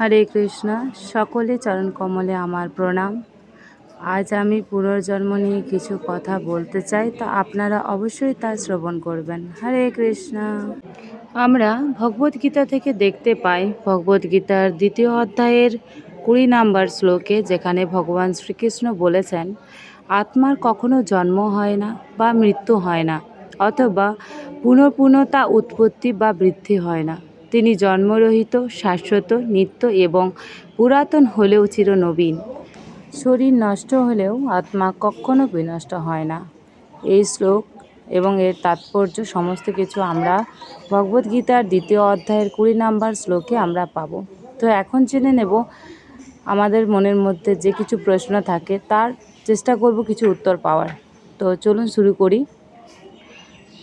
হরে কৃষ্ণ, সকলে চরণ কমলে আমার প্রণাম। আজ আমি পুনর্জন্ম নিয়ে কিছু কথা বলতে চাই, তা আপনারা অবশ্যই তা শ্রবণ করবেন। হরে কৃষ্ণ। আমরা ভগবদ্গীতা থেকে দেখতে পাই ভগবদ্গীতার দ্বিতীয় অধ্যায়ের কুড়ি নাম্বার শ্লোকে যেখানে ভগবান শ্রীকৃষ্ণ বলেছেন, আত্মার কখনো জন্ম হয় না বা মৃত্যু হয় না, অথবা পুনঃপুনতা উৎপত্তি বা বৃদ্ধি হয় না। তিনি জন্মরহিত, শাশ্বত, নিত্য এবং পুরাতন হলেও চিরনবীন। শরীর নষ্ট হলেও আত্মা কখনো বিনষ্ট হয় না। এই শ্লোক এবং এর তাৎপর্য সমস্ত কিছু আমরা ভগবদ্গীতার দ্বিতীয় অধ্যায়ের কুড়ি নাম্বার শ্লোকে আমরা পাবো। তো এখন জেনে নেব আমাদের মনের মধ্যে যে কিছু প্রশ্ন থাকে, তার চেষ্টা করব কিছু উত্তর পাওয়ার। তো চলুন শুরু করি।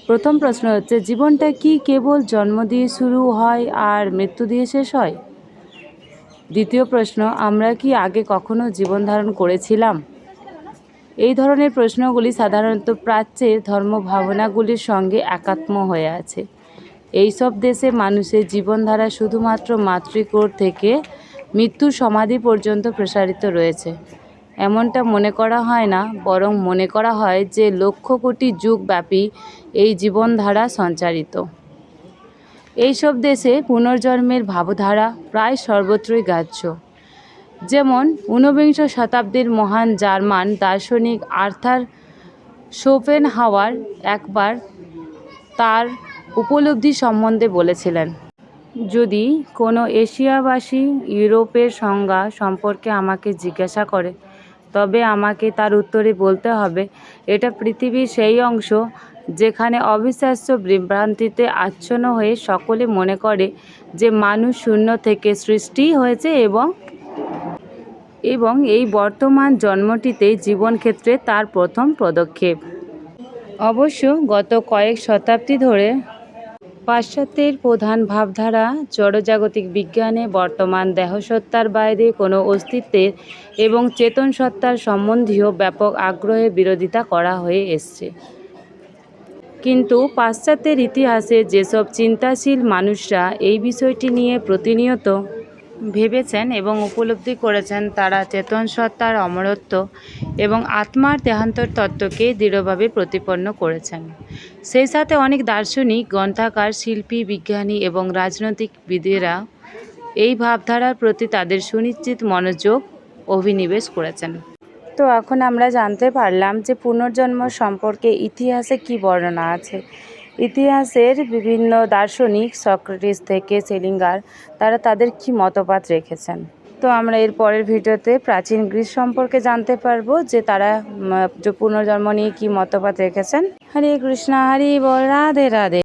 প্রথম প্রশ্ন হচ্ছে, জীবনটা কি কেবল জন্ম দিয়ে শুরু হয় আর মৃত্যু দিয়ে শেষ হয়? দ্বিতীয় প্রশ্ন, আমরা কি আগে কখনো জীবন ধারণ করেছিলাম? এই ধরনের প্রশ্নগুলি সাধারণত প্রাচ্যের ধর্ম ভাবনাগুলির সঙ্গে একাত্ম হয়ে আছে। এইসব দেশে মানুষের জীবনধারা শুধুমাত্র মাতৃকোর থেকে মৃত্যুর সমাধি পর্যন্ত প্রসারিত রয়েছে। এমনটা মনে করা হয় না, বরং মনে করা হয় যে লক্ষ কোটি যুগব্যাপী এই জীবনধারা সঞ্চারিত। এইসব দেশে পুনর্জন্মের ভাবধারা প্রায় সর্বত্রই গ্রাহ্য। যেমন ঊনবিংশ শতাব্দীর মহান জার্মান দার্শনিক আর্থার শোপেন হাওয়ার একবার তার উপলব্ধি সম্বন্ধে বলেছিলেন, যদি কোনো এশিয়াবাসী ইউরোপের সংজ্ঞা সম্পর্কে আমাকে জিজ্ঞাসা করে তবে আমাকে তার উত্তরে বলতে হবে, এটা পৃথিবীর সেই অংশ যেখানে অবিশ্বাস্য বিভ্রান্তিতে আচ্ছন্ন হয়ে সকলে মনে করে যে মানুষ শূন্য থেকে সৃষ্টি হয়েছে এবং এবং এই বর্তমান জন্মটিতেই জীবনক্ষেত্রে তার প্রথম পদক্ষেপ। অবশ্য গত কয়েক শতাব্দী ধরে পাশ্চাত্যের প্রধান ভাবধারা জড়জাগতিক বিজ্ঞানে বর্তমান দেহসত্তার বাইরে কোনো অস্তিত্বের এবং চেতন সত্তার সম্বন্ধীয় ব্যাপক আগ্রহে বিরোধিতা করা হয়ে এসছে। কিন্তু পাশ্চাত্যের ইতিহাসে যেসব চিন্তাশীল মানুষরা এই বিষয়টি নিয়ে প্রতিনিয়ত ভেবেছেন এবং উপলব্ধি করেছেন তারা চেতন সত্তার অমরত্ব এবং আত্মার দেহান্তর তত্ত্বকে দৃঢ়ভাবে প্রতিপন্ন করেছেন। সেই সাথে অনেক দার্শনিক, গ্রন্থাকার, শিল্পী, বিজ্ঞানী এবং রাজনৈতিকবিদেরা এই ভাবধারার প্রতি তাদের সুনিশ্চিত মনোযোগ অভিনিবেশ করেছেন। তো এখন আমরা জানতে পারলাম যে পুনর্জন্ম সম্পর্কে ইতিহাসে কি বর্ণনা আছে? ইতিহাসের বিভিন্ন দার্শনিক সক্রেটিস থেকে সেলিঙ্গার, তারা তাদের কি মতপাত রেখেছেন? তো আমরা এর পরের ভিডিওতে প্রাচীন গ্রিস সম্পর্কে জানতে পারব যে তারা পুনর্জন্ম নিয়ে কি মতপাত রেখেছেন। হরে কৃষ্ণ, হরি বল, রাধে রাধে।